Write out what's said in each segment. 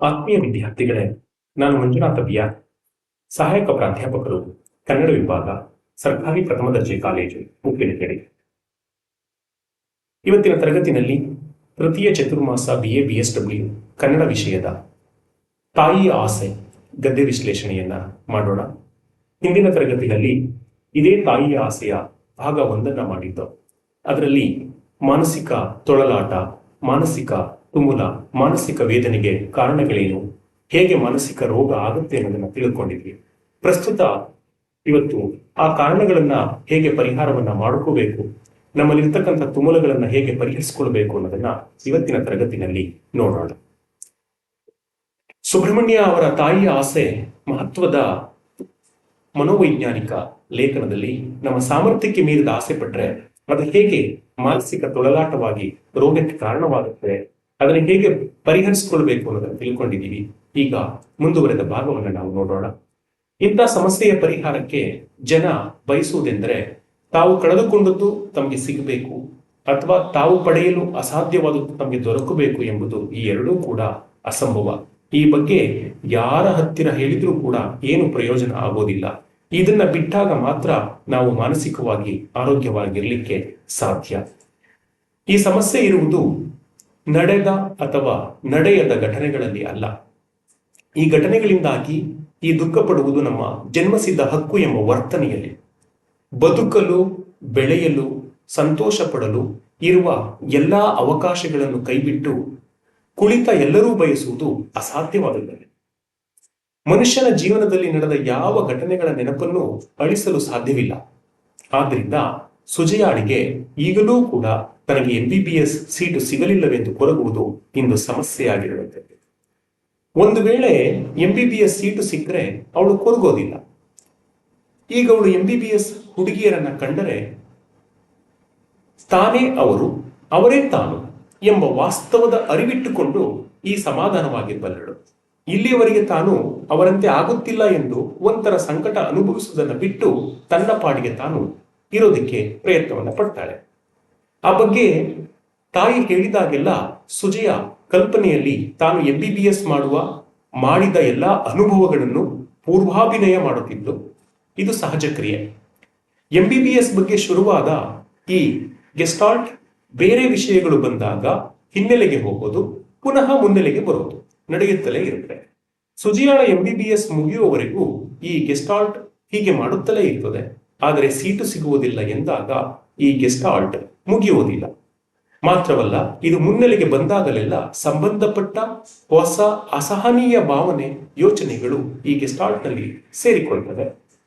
ಆತ್ಮೀಯ ವಿದ್ಯಾರ್ಥಿಗಳೇ, ನಾನು ಮಂಜುನಾಥ ಬಿಯಾರ್ ಸಹಾಯಕ ಪ್ರಾಧ್ಯಾಪಕರು, ಕನ್ನಡ ವಿಭಾಗ, ಸರ್ಕಾರಿ ಪ್ರಥಮ ದರ್ಜೆ ಕಾಲೇಜು ಮುಖ್ಯಡಿಕೆರೆ ಇವತ್ತಿನ ತರಗತಿನಲ್ಲಿ ತೃತೀಯ Chaturmasa B A B S W Kannada ವಿಷಯದ ತಾಯಿ ಆಸೆ, ಗದ್ಯ ವಿಶ್ಲೇಷಣೆಯನ್ನ ಮಾಡೋಣ. ಹಿಂದಿನ ತರಗತಿಯಲ್ಲಿ ಇದೇ ತಾಯಿಯ ಆಸೆಯ ಭಾಗ ಒಂದನ್ನ ಮಾಡಿದ್ದು, ಅದರಲ್ಲಿ ಮಾನಸಿಕ ತೊಳಲಾಟ, ಮಾನಸಿಕ ತುಮುಲ ಮಾನಸಿಕ ವೇದನೆಗೆ ಕಾರಣಗಳೇನು? ಹೇಗೆ ಮಾನಸಿಕ ರೋಗ ಆಗುತ್ತೆ ಅನ್ನೋದನ್ನ ತಿಳ್ಕೊಂಡಿದ್ವಿ. ಪ್ರಸ್ತುತ ಇವತ್ತು ಆ ಕಾರಣಗಳನ್ನ ಹೇಗೆ ಪರಿಹಾರವನ್ನ ಮಾಡ್ಕೋಬೇಕು, ನಮ್ಮಲ್ಲಿರ್ತಕ್ಕಂಥ ತುಮುಲಗಳನ್ನ ಹೇಗೆ ಪರಿಹರಿಸಿಕೊಳ್ಬೇಕು ಅನ್ನೋದನ್ನ ಇವತ್ತಿನ ತರಗತಿನಲ್ಲಿ ನೋಡೋಣ. ಸುಬ್ರಹ್ಮಣ್ಯ ಅವರ ತಾಯಿಯ ಆಸೆ ಮಹತ್ವದ ಮನೋವೈಜ್ಞಾನಿಕ ಲೇಖನದಲ್ಲಿ ನಮ್ಮ ಸಾಮರ್ಥ್ಯಕ್ಕೆ ಮೀರಿದ ಆಸೆ ಪಟ್ರೆ ಅದು ಹೇಗೆ ಮಾನಸಿಕ ತೊಳಲಾಟವಾಗಿ ರೋಗಕ್ಕೆ ಕಾರಣವಾಗುತ್ತೆ ಅದನ್ನು ಹೇಗೆ ಪರಿಹರಿಸಿಕೊಳ್ಬೇಕು ಅನ್ನೋದನ್ನು ತಿಳ್ಕೊಂಡಿದ್ದೀವಿ. ಈಗ ಮುಂದುವರೆದ ಭಾಗವನ್ನು ನಾವು ನೋಡೋಣ. ಇಂಥ ಸಮಸ್ಯೆಯ ಪರಿಹಾರಕ್ಕೆ ಜನ ಬಯಸುವುದೆಂದರೆ ತಾವು ಕಳೆದುಕೊಂಡದ್ದು ತಮಗೆ ಸಿಗಬೇಕು ಅಥವಾ ತಾವು ಪಡೆಯಲು ಅಸಾಧ್ಯವಾದದ್ದು ತಮಗೆ ದೊರಕಬೇಕು ಎಂಬುದು ಈ ಎರಡೂ ಕೂಡ ಅಸಂಭವ. ಈ ಬಗ್ಗೆ ಯಾರ ಹತ್ತಿರ ಹೇಳಿದ್ರೂ ಕೂಡ ಏನು ಪ್ರಯೋಜನ ಆಗೋದಿಲ್ಲ. ಇದನ್ನ ಬಿಟ್ಟಾಗ ಮಾತ್ರ ನಾವು ಮಾನಸಿಕವಾಗಿ, ಆರೋಗ್ಯವಾಗಿರ್ಲಿಕ್ಕೆ ಸಾಧ್ಯ. ಈ ಸಮಸ್ಯೆ ಇರುವುದು ನಡೆದ ಅಥವಾ ನಡೆಯದ ಘಟನೆಗಳಲ್ಲಿ ಅಲ್ಲ. ಈ ಘಟನೆಗಳಿಂದಾಗಿ ಈ ದುಃಖ ಪಡುವುದು ನಮ್ಮ ಜನ್ಮಸಿದ್ಧ ಹಕ್ಕು ಎಂಬ ವರ್ತನೆಯಲ್ಲಿ. ಬದುಕಲು, ಬೆಳೆಯಲು ಸಂತೋಷ ಪಡಲು ಇರುವ ಎಲ್ಲ ಅವಕಾಶಗಳನ್ನು ಕೈಬಿಟ್ಟು ಕುಳಿತ ಎಲ್ಲರೂ ಬಯಸುವುದು ಅಸಾಧ್ಯವಾದದ್ದು ಮನುಷ್ಯನ ಜೀವನದಲ್ಲಿ ನಡೆದ ಯಾವ ಘಟನೆಗಳ ನೆನಪನ್ನು ಅಳಿಸಲು ಸಾಧ್ಯವಿಲ್ಲ. ಆದ್ದರಿಂದ ಸುಜಯಾಳಿಗೆ ಈಗಲೂ ಕೂಡ ತನಗೆ ಎಂಬಿಬಿಎಸ್ ಸೀಟು ಸಿಗಲಿಲ್ಲವೆಂದು ಕೊರಗುವುದು ಇಂದು ಸಮಸ್ಯೆಯಾಗಿರುವಂತೆ. ಒಂದು ವೇಳೆ ಎಂಬಿಬಿಎಸ್ ಸೀಟು ಸಿಕ್ಕರೆ ಅವಳು ಕೊರಗೋದಿಲ್ಲ. ಈಗ ಅವಳು ಎಂಬಿಬಿಎಸ್ ಹುಡುಗಿಯರನ್ನ ಕಂಡರೆ ತಾನೇ ಅವರು, ಅವರೇ ತಾನು ಎಂಬ ವಾಸ್ತವದ ಅರಿವಿಟ್ಟುಕೊಂಡು ಈ ಸಮಾಧಾನವಾಗಿರಬಲ್ಲಳು. ಇಲ್ಲಿಯವರೆಗೆ ತಾನು ಅವರಂತೆ ಆಗುತ್ತಿಲ್ಲ ಎಂದು ಒಂಥರ ಸಂಕಟ ಅನುಭವಿಸುವುದನ್ನು ಬಿಟ್ಟು ತನ್ನ ಪಾಡಿಗೆ ತಾನು ಇರೋದಕ್ಕೆ ಪ್ರಯತ್ನವನ್ನ ಪಡ್ತಾಳೆ. ಆ ಬಗ್ಗೆ ತಾಯಿ ಹೇಳಿದಾಗೆಲ್ಲ ಸುಜಯ ಕಲ್ಪನೆಯಲ್ಲಿ ತಾನು ಎಂ ಬಿ ಬಿ ಎಸ್ ಮಾಡುವ, ಮಾಡಿದ ಎಲ್ಲ ಅನುಭವಗಳನ್ನು ಪೂರ್ವಾಭಿನಯ ಮಾಡುತ್ತಿದ್ದು, ಇದು ಸಹಜ ಕ್ರಿಯೆ. ಎಂ ಬಿ ಬಿ ಎಸ್ ಬಗ್ಗೆ ಶುರುವಾದ ಈ ಗೆಸ್ಟಾಲ್ಟ್ ಬೇರೆ ವಿಷಯಗಳು ಬಂದಾಗ ಹಿನ್ನೆಲೆಗೆ ಹೋಗೋದು, ಪುನಃ ಮುನ್ನೆಲೆಗೆ ಬರೋದು ನಡೆಯುತ್ತಲೇ ಇರುತ್ತೆ ಸುಜಿಯಾಳ ಎಂ ಬಿ ಬಿ ಎಸ್ ಮುಗಿಯುವವರೆಗೂ ಈ ಗೆಸ್ಟಾಲ್ಟ್ ಹೀಗೆ ಮಾಡುತ್ತಲೇ ಇರ್ತದೆ. ಆದರೆ ಸೀಟು ಸಿಗುವುದಿಲ್ಲ ಎಂದಾಗ ಈ ಗೆಸ್ಟಾಲ್ಟ್ ಮುಗಿಯುವುದಿಲ್ಲ. ಮಾತ್ರವಲ್ಲ, ಇದು ಮುನ್ನೆಲೆಗೆ ಬಂದಾಗಲೆಲ್ಲ ಸಂಬಂಧಪಟ್ಟ ಹೊಸ ಅಸಹನೀಯ ಭಾವನೆ, ಯೋಚನೆಗಳು ಈ ಗೆಸ್ಟಾಲ್ಟ್ನಲ್ಲಿ ಸೇರಿಕೊಳ್ತವೆ.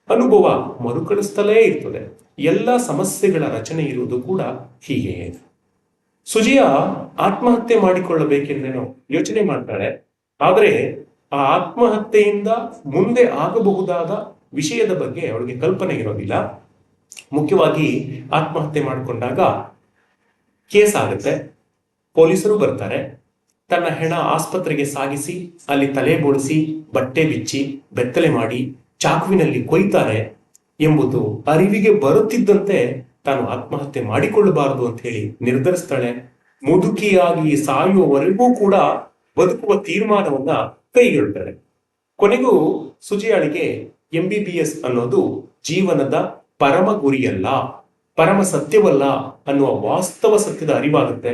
ಅನುಭವ ಮರುಕಳಿಸ್ತಲೇ ಇರ್ತದೆ. ಎಲ್ಲ ಸಮಸ್ಯೆಗಳ ರಚನೆ ಇರುವುದು ಕೂಡ ಹೀಗೆ. ಸುಜಿಯ ಆತ್ಮಹತ್ಯೆ ಮಾಡಿಕೊಳ್ಳಬೇಕೆಂದೇನೋ ಯೋಚನೆ ಮಾಡ್ತಾಳೆ. ಆದರೆ ಆ ಆತ್ಮಹತ್ಯೆಯಿಂದ ಮುಂದೆ ಆಗಬಹುದಾದ ವಿಷಯದ ಬಗ್ಗೆ ಅವಳಿಗೆ ಕಲ್ಪನೆ ಇರೋದಿಲ್ಲ. ಮುಖ್ಯವಾಗಿ ಆತ್ಮಹತ್ಯೆ ಮಾಡಿಕೊಂಡಾಗ ಕೇಸ್ ಆಗುತ್ತೆ. ಪೊಲೀಸರು ಬರ್ತಾರೆ. ತನ್ನ ಹೆಣ ಆಸ್ಪತ್ರೆಗೆ ಸಾಗಿಸಿ, ಅಲ್ಲಿ ತಲೆ ಬೋಡಿಸಿ ಬಟ್ಟೆ ಬಿಚ್ಚಿ, ಬೆತ್ತಲೆ ಮಾಡಿ, ಚಾಕುವಿನಲ್ಲಿ ಕೊಯ್ತಾರೆ ಎಂಬುದು ಅರಿವಿಗೆ ಬರುತ್ತಿದ್ದಂತೆ ತಾನು ಆತ್ಮಹತ್ಯೆ ಮಾಡಿಕೊಳ್ಳಬಾರದು ಅಂತ ಹೇಳಿ ನಿರ್ಧರಿಸ್ತಾಳೆ. ಮುದುಕಿಯಾಗಿ ಸಾಯುವವರೆಗೂ ಕೂಡ ಬದುಕುವ ತೀರ್ಮಾನವನ್ನ ಕೈಗೊಳ್ತಾಳೆ ಕೊನೆಗೂ ಸುಜಿಯಾಳಿಗೆ ಎಂ ಬಿ ಬಿ ಎಸ್ ಅನ್ನೋದು ಜೀವನದ ಪರಮ ಗುರಿಯಲ್ಲ, ಪರಮ ಸತ್ಯವಲ್ಲ ಅನ್ನುವ ವಾಸ್ತವ ಸತ್ಯದ ಅರಿವಾಗುತ್ತೆ.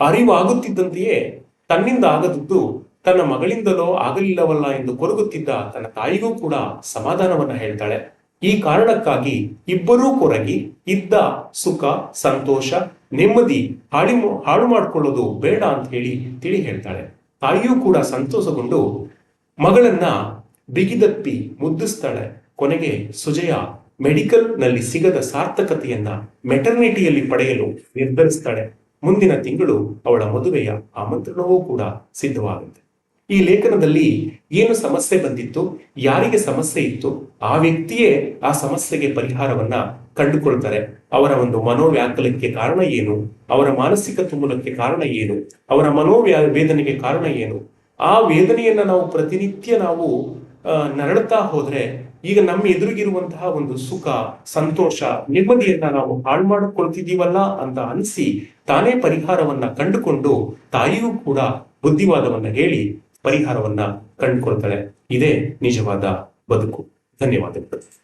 ಅರಿವಾಗುತ್ತಿದ್ದಂತೆಯೇ ತನ್ನಿಂದ ಆಗದದ್ದು ತನ್ನ ಮಗಳಿಂದಲೋ ಆಗಲಿಲ್ಲವಲ್ಲ ಎಂದು ಕೊರಗುತ್ತಿದ್ದ ತನ್ನ ತಾಯಿಗೂ ಕೂಡ ಸಮಾಧಾನವನ್ನ ಹೇಳ್ತಾಳೆ. ಈ ಕಾರಣಕ್ಕಾಗಿ ಇಬ್ಬರೂ ಕೊರಗಿ, ಇದ್ದ ಸುಖ, ಸಂತೋಷ, ನೆಮ್ಮದಿ ಹಾಳಿ ಹಾಳು ಮಾಡಿಕೊಳ್ಳೋದು ಬೇಡ ಅಂತ ಹೇಳಿ ತಿಳಿ ಹೇಳ್ತಾಳೆ. ತಾಯಿಯೂ ಕೂಡ ಸಂತೋಷಗೊಂಡು ಮಗಳನ್ನ ಬಿಗಿದಪ್ಪಿ ಮುದ್ದಿಸ್ತಾಳೆ ಕೊನೆಗೆ ಸುಜಯ ಮೆಡಿಕಲ್ನಲ್ಲಿ ಸಿಗದ ಸಾರ್ಥಕತೆಯನ್ನ ಮೆಟರ್ನಿಟಿಯಲ್ಲಿ ಪಡೆಯಲು ನಿರ್ಧರಿಸ್ತಾಳೆ. ಮುಂದಿನ ತಿಂಗಳು ಅವಳ ಮದುವೆಯ ಆಮಂತ್ರಣವೂ ಕೂಡ ಸಿದ್ಧವಾಗುತ್ತೆ. ಈ ಲೇಖನದಲ್ಲಿ ಏನು ಸಮಸ್ಯೆ ಬಂದಿತ್ತು, ಯಾರಿಗೆ ಸಮಸ್ಯೆ ಇತ್ತು, ಆ ವ್ಯಕ್ತಿಯೇ ಆ ಸಮಸ್ಯೆಗೆ ಪರಿಹಾರವನ್ನ ಕಂಡುಕೊಳ್ತಾರೆ. ಅವರ ಒಂದು ಮನೋವ್ಯಾಕಲಕ್ಕೆ ಕಾರಣ ಏನು, ಅವರ ಮಾನಸಿಕ ತುಮುಲಕ್ಕೆ ಕಾರಣ ಏನು, ಅವರ ಮನೋವ್ಯಾ, ವೇದನೆಗೆ ಕಾರಣ ಏನು, ಆ ವೇದನೆಯನ್ನ ನಾವು ಪ್ರತಿನಿತ್ಯ ನಾವು ನರಳುತ್ತಾ ಹೋದ್ರೆ ಈಗ ನಮ್ಮ ಎದುರಿಗಿರುವಂತಹ ಒಂದು ಸುಖ, ಸಂತೋಷ, ನೆಮ್ಮದಿಯನ್ನ ನಾವು ಹಾಳು ಮಾಡಿಕೊಳ್ತಿದ್ದೀವಲ್ಲ ಅಂತ ಅನಿಸಿ ತಾನೇ ಪರಿಹಾರವನ್ನ ಕಂಡುಕೊಂಡು ತಾಯಿಯೂ ಕೂಡ ಬುದ್ಧಿವಾದವನ್ನ ಹೇಳಿ ಪರಿಹಾರವನ್ನ ಕಂಡುಕೊಳ್ತಾಳೆ. ಇದೇ ನಿಜವಾದ ಬದುಕು. ಧನ್ಯವಾದಗಳು.